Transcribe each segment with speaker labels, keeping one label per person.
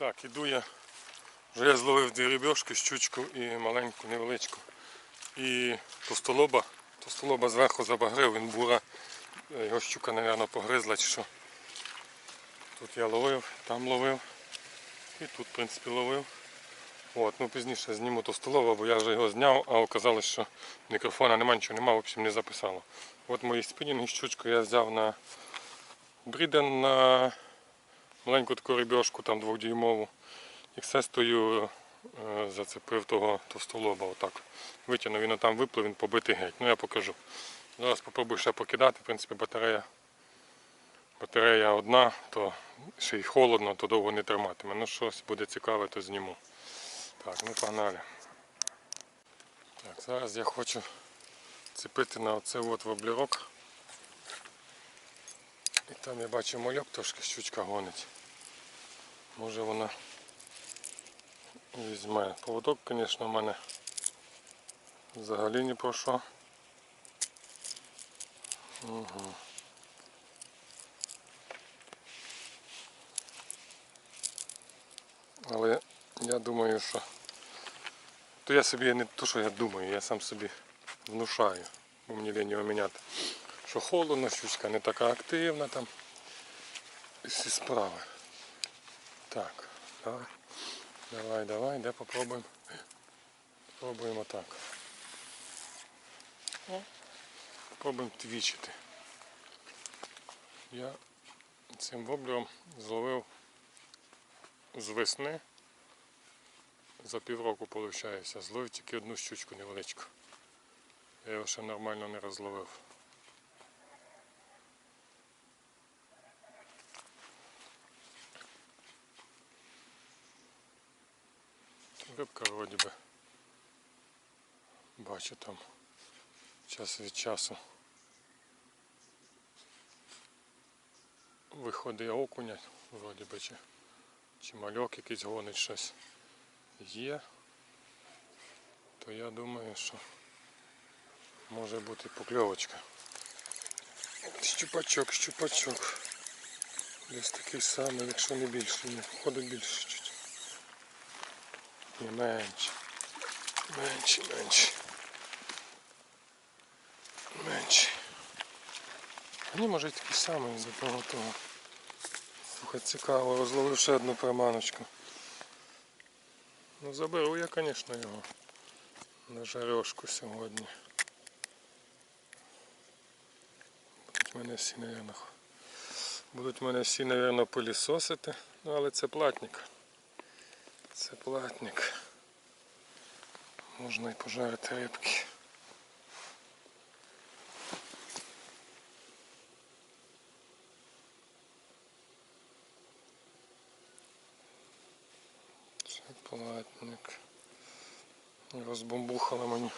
Speaker 1: Так, іду я. Вже я зловив дві рибьошки, щучку і маленьку, невеличку. І товстолоба. Товстолоба зверху забагрив, він бура. Його щука, мабуть, погризла чи що. Тут я ловив, там ловив. І тут, в принципі, ловив. От, ну пізніше зніму товстолоба, бо я вже його зняв, а оказалось, що мікрофона нема, нічого нема, в не записало. От мої спінінги щучку я взяв на бріден на маленьку таку рибьошку, там двохдюймову. І сестою е, зацепив того товстолоба. Отак. Витягнув, він там виплив, він побитий геть. Ну я покажу. Зараз спробую ще покидати. В принципі, батарея. Батарея одна, то ще й холодно, то довго не триматиме. Ну щось буде цікаве, то зніму. Так, ну погнали. Так, зараз я хочу цепити на оцей от воблерок. І там я бачу мальок трошки щучка гонить. Може вона візьме. Поводок, звісно, в мене взагалі не про. Угу. Але я думаю, що то я собі не то, що я думаю, я сам собі внушаю, бо мені лінь його міняти. Що холодно, щучка не така активна там. І всі справи. Так, давай. Давай, давай, де попробуємо. Попробуємо так. О, Попробуємо твічити. Я цим воблером зловив з весни. За півроку виходить. Зловив тільки одну щучку невеличку. Я його ще нормально не розловив. Рибка вроді би. Бачу там час від часу. Виходить окуня, вроді би чи, чи мальок якийсь гонить щось є, то я думаю, що може бути покльовочка. Щупачок, щупачок. Десь такий самий, якщо не більше, ні, ходить більше Ні, менше. Менше, менше. Менше. Ні, може й такий самий за того того. Слухай, цікаво, розловив ще одну приманочку. Ну заберу я, звісно, його на жарешку сьогодні. Будуть мене всі, мабуть, будуть мене всі, мабуть, пилісосити, ну але це платник. Це платник. Можна і пожарити рибки. Це платник. Розбомбухала мені.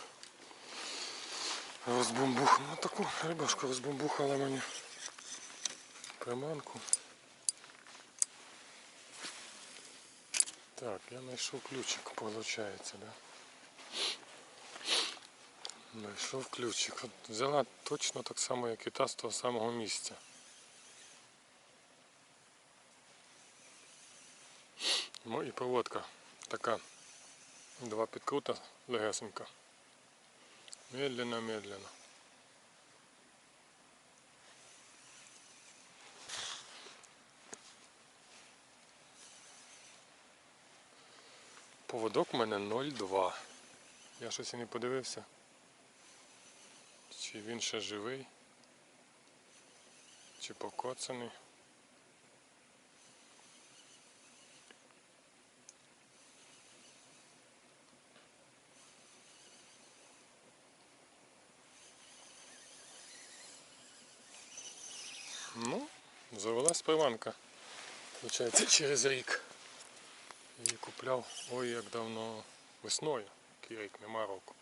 Speaker 1: Розбомбухала. Ну таку рибашку розбомбухала мені. Приманку. Так, я знайшов ключик, виходить, да? Знайшов ключик. От взяла точно так само, як і та з того самого місця. Ну і проводка така. Два підкрута легесенька. Медленно, Поводок у мене 0,2. Я щось і не подивився. Чи він ще живий, чи покоцаний. Ну, завелась приманка. Получається через рік. Купляв ой як давно весною. Рік, нема року.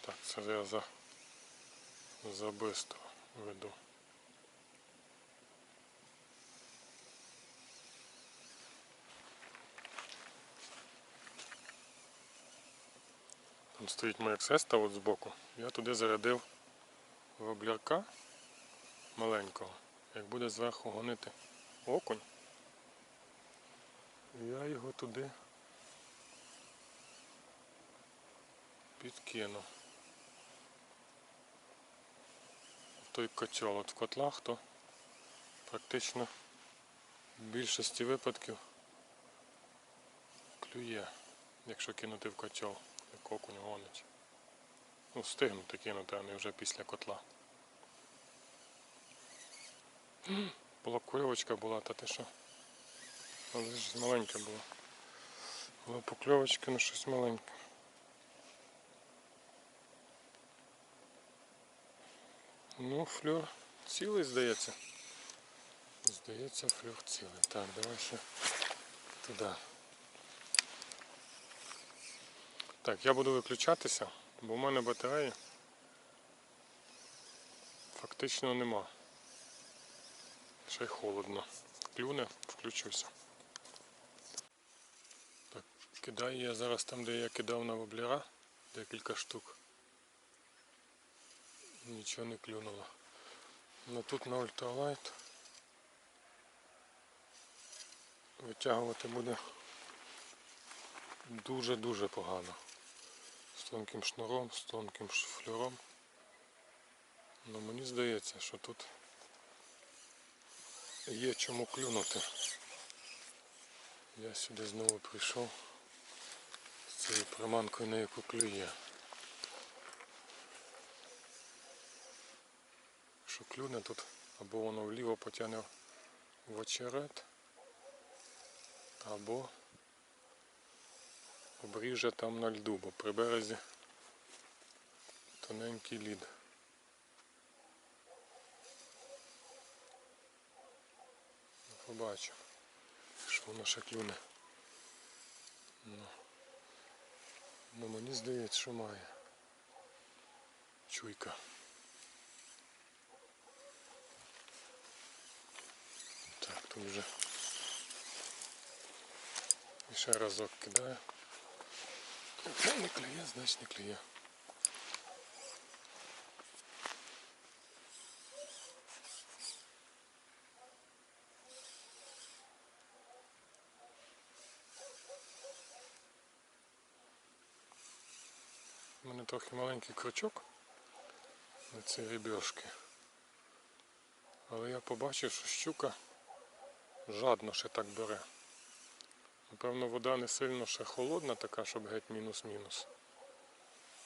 Speaker 1: Так, це я за, за бистро веду. Там стоїть моя ксеста от збоку. Я туди зарядив воблярка маленького. Як буде зверху гонити окунь, я його туди підкину. Той котел от в котлах, то практично в більшості випадків клює, якщо кинути в котел, окунь гонить. Ну, встигнути кинути, а не вже після котла. Була кульовочка була, та ти що? Але ж маленька була. Була покльовочка, ну щось маленьке. Ну, флюр цілий, здається. Здається, флюр цілий. Так, давай ще туди. Так, я буду виключатися, бо в мене батареї фактично нема. Ще й холодно. Клюне, включуся. Так, кидаю я зараз там, де я кидав на воблера, декілька штук. Нічого не клюнуло. Ну тут на ультралайт витягувати буде дуже-дуже погано. З тонким шнуром, з тонким ш- флюром. Ну мені здається, що тут є чому клюнути. Я сюди знову прийшов з цією приманкою, на яку клює. Що клюне тут, або воно вліво потягне в очерет, або обріже там на льду, бо при березі тоненький лід. Ну, Побачимо, що воно ще клюне. Ну, ну мені здається, що має. Чуйка. Так, тут вже ще разок кидаю. Якщо не клює, значить не клює. У мене трохи маленький крючок на ці рібьошки. Але я побачив, що щука жадно ще так бере. Напевно, вода не сильно ще холодна, така, щоб геть мінус-мінус.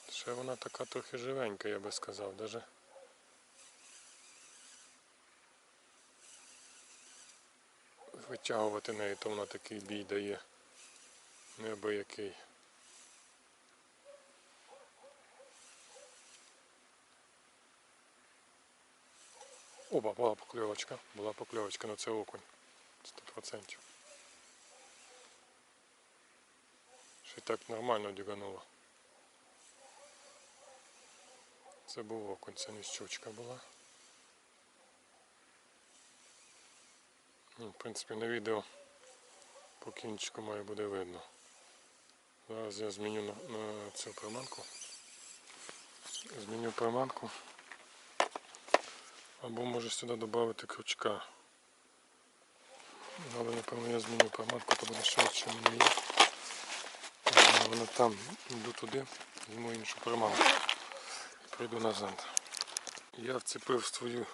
Speaker 1: Ще вона така трохи живенька, я би сказав. Даже витягувати неї, то вона такий бій дає. Неабиякий. Оба, була покльовочка. Була покльовочка на це окунь. 100%. Ще так нормально дюгануло. Це був окунь, це не щучка була. Ну, в принципі, на відео по кінчику має буде видно. Зараз я зміню на, на цю приманку. Зміню приманку. Або може сюди додати крючка. Але напевно я зміню приманку, то буде швидше мені. Вона там йду туди, візьму іншу приманку прийду назад. Я вцепив свою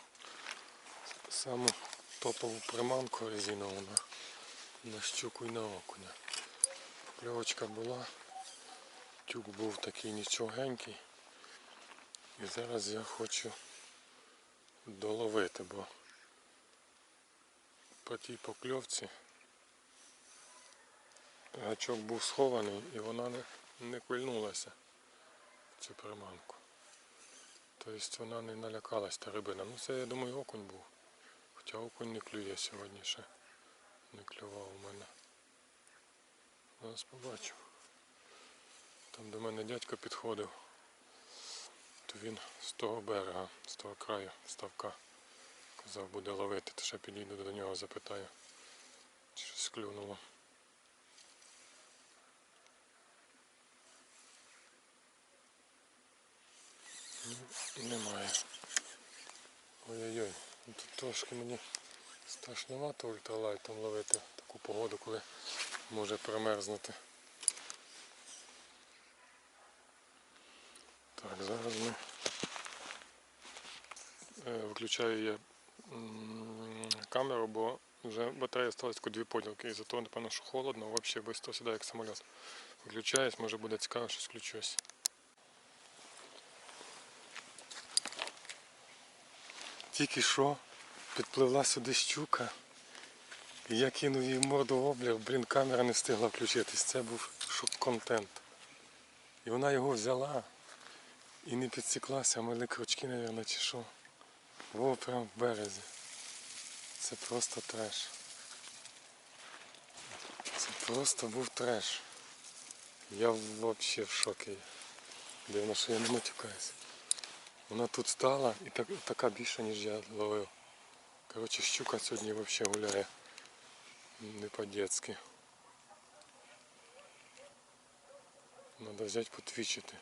Speaker 1: саму топову приманку резинову на, на щуку і на окуня. Покльовочка була, тюк був такий нічогенький. І зараз я хочу доловити, бо по тій покльовці гачок був схований і вона не, не квильнулася в цю приманку. Тобто вона не налякалась та рибина. Ну це я думаю окунь був. Хоча окунь не клює сьогодні ще. Не клював у мене. Зараз побачимо. Там до мене дядько підходив. То він з того берега, з того краю ставка. Казав, буде ловити, то ще підійду до нього, запитаю, чи щось клюнуло. Немає. Ой-ой-ой. Ну, Тут трошки мені страшновато ультралайтом ловити таку погоду, коли може промерзнути. Так, зараз ми е, виключаю я камеру, бо вже батарея сталася тільки дві поділки, і зато, напевно, що холодно, взагалі швидко сідає як самоліт. Виключаюсь, може буде цікаво, щось включусь. Тільки що підпливла сюди щука. І я кинув їй в морду облір, блін, камера не встигла включитись. Це був шок-контент. І вона його взяла і не підсіклася, мали крючки, мабуть, чи що. Во прям в березі. Це просто треш. Це просто був треш. Я взагалі в шокі. Дивно, що я не матюкаюсь. Вона тут стала і так, така більша, ніж я ловив. Коротше, щука сьогодні взагалі гуляє. Не по-детськи. Надо взяти потвічити.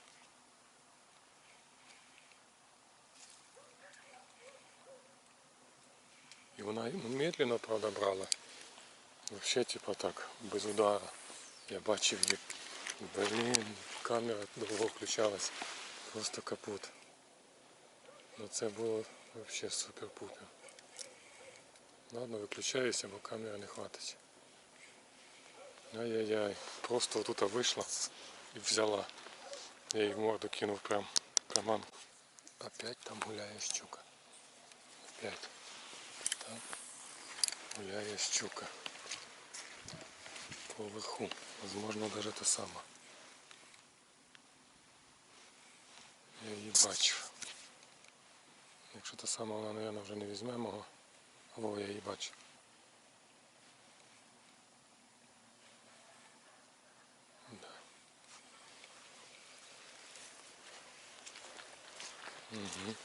Speaker 1: І вона ну, медленно, правда, брала. Вообще, типа так, без удара. Я бачив її. Блін, камера довго включалась. Просто капут. Ну це було вообще супер-пупер. Ладно, виключаюся, бо камери не хватить. Ай-яй-яй. Просто отут вийшла і взяла. Я їй в морду кинув прям приманку. Опять там гуляє щука. Опять. Там гуляє щука. Поверху. Возможно, даже те саме. Я її бачу. Якщо те саме вона, мабуть, вже не візьме мого. О, я її бачу. Да. Угу.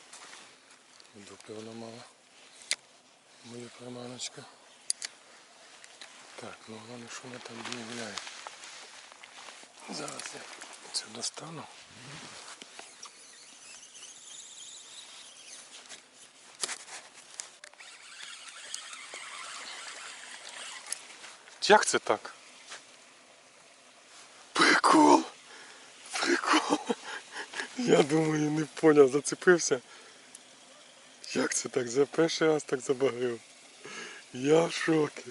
Speaker 1: Дуплі вона мала. Моя приманочка. Так, ну головне, що вона там не гуляє. Зараз я цю достану. Як це так? Прикол! Прикол! Я думаю, не поняв, зацепився. Як це так? За перший раз так забагрив. Я в шокі.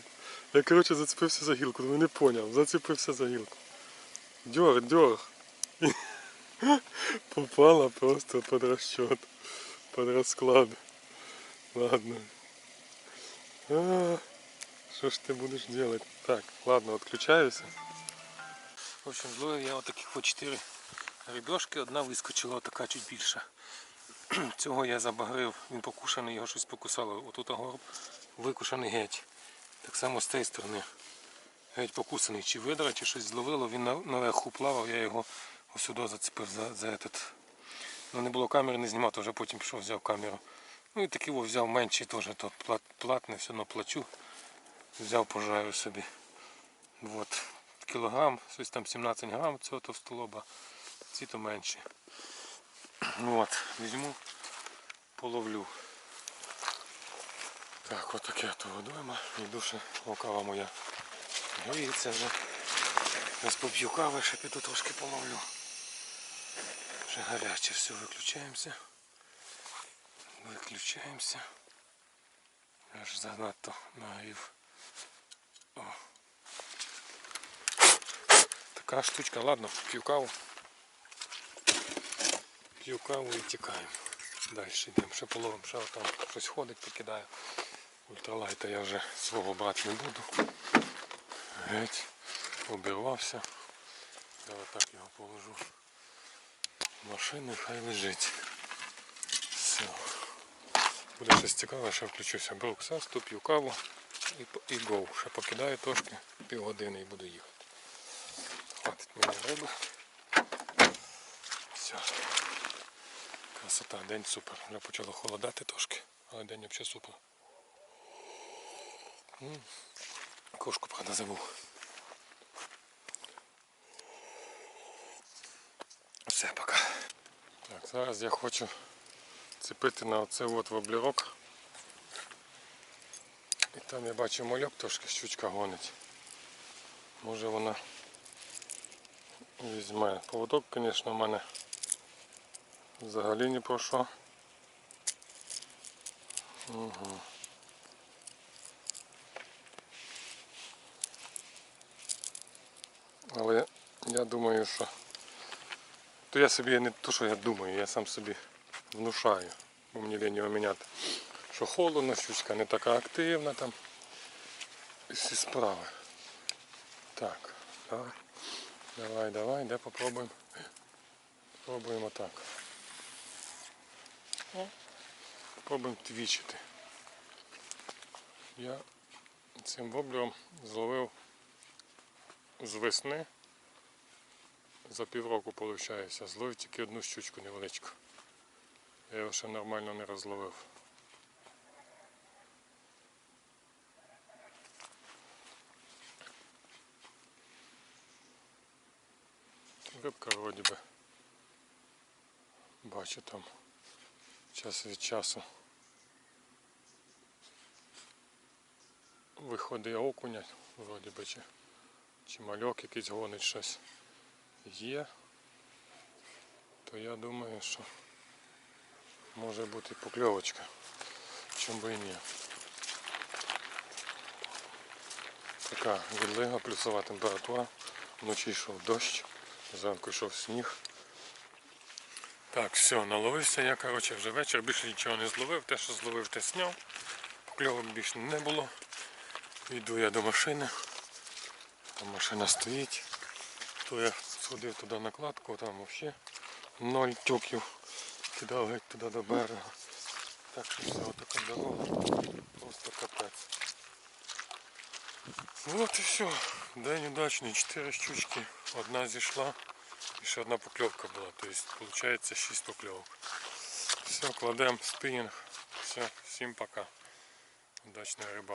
Speaker 1: Я коротше зацепився за гілку, думаю, не поняв, зацепився за гілку. Дьор, дьор. Попала просто под расчет, под расклад. Ладно. А, Что ж ты будешь делать? Так, ладно, отключаюсь. В общем, зловив я отаких по 4 рибешки, одна вискочила така чуть більша. Цього я забагрив, він покушаний, його щось покусало. Отут горб викушаний геть. Так само з тієї сторони. Геть покусаний, чи видра, чи щось зловило, він на- наверху плавав, я його сюди зацепив за, за этот. Ну не було камери, не знімав, то вже потім пішов, взяв камеру. Ну і такий взяв менший теж, плат, платне, все одно плачу. Взяв пожарю собі. Вот. Кілограм, щось там 17 грам цього товстолоба, ці то менші. От, візьму, половлю. Так, от таке то водойма. І дуже лукава моя гріється вже. Зараз поп'ю кави, ще піду трошки половлю. Вже гаряче, все, виключаємося. Виключаємося. Аж занадто нагрів. О. Така штучка, ладно, п'ю каву. П'ю каву і тікаємо. Далі йдемо, ще половимо, ще там щось ходить, покидає. Ультралайта я вже свого брати не буду. Геть, обірвався. Зараз так його положу в машину, хай лежить. Все. Буде щось цікаве, ще включуся. Беру ксасту, п'ю каву і, і гоу. Ще покидаю трошки, півгодини і буду їхати. Хватить мені риби. Все. Красота, день супер. Вже почало холодати трошки, але день взагалі супер. Кошку, правда, забув. Все, пока. Так, зараз я хочу зацепити на оце от воблерок. Там я бачу мальок трошки щучка гонить. Може вона візьме. Поводок, звісно, в мене взагалі ні про. Угу. Але я думаю, що то я собі не то, що я думаю, я сам собі внушаю, бо мені його міняти. Що холодно, щучка не така активна там. І всі справи. Так, давай. Давай, давай, де попробуємо. Попробуємо так. О, Попробуємо твічити. Я цим воблером зловив з весни. За півроку виходить, зловив тільки одну щучку невеличку. Я його ще нормально не розловив. Рибка вроді би. Бачу там час від часу. Виходить окуня, вроді би чи, чи мальок якийсь гонить щось є, то я думаю, що може бути покльовочка. Чому би і ні. Така відлига, плюсова температура. Вночі йшов дощ, зранку йшов сніг. Так, все, наловився я, коротше, вже вечір, більше нічого не зловив, те, що зловив, те сняв. Покльовок більше не було. Йду я до машини. Там машина стоїть. То я сходив туди на кладку, там взагалі ноль тюків. Кидав геть туди до берега. Так що все, така дорога. Просто капець. От і все. День удачний, 4 щучки. Одна зійшла і ще одна покльовка була. Тобто виходить 6 покльовок. Все, кладемо спінінг. Все, всім пока. Удачної рибалки.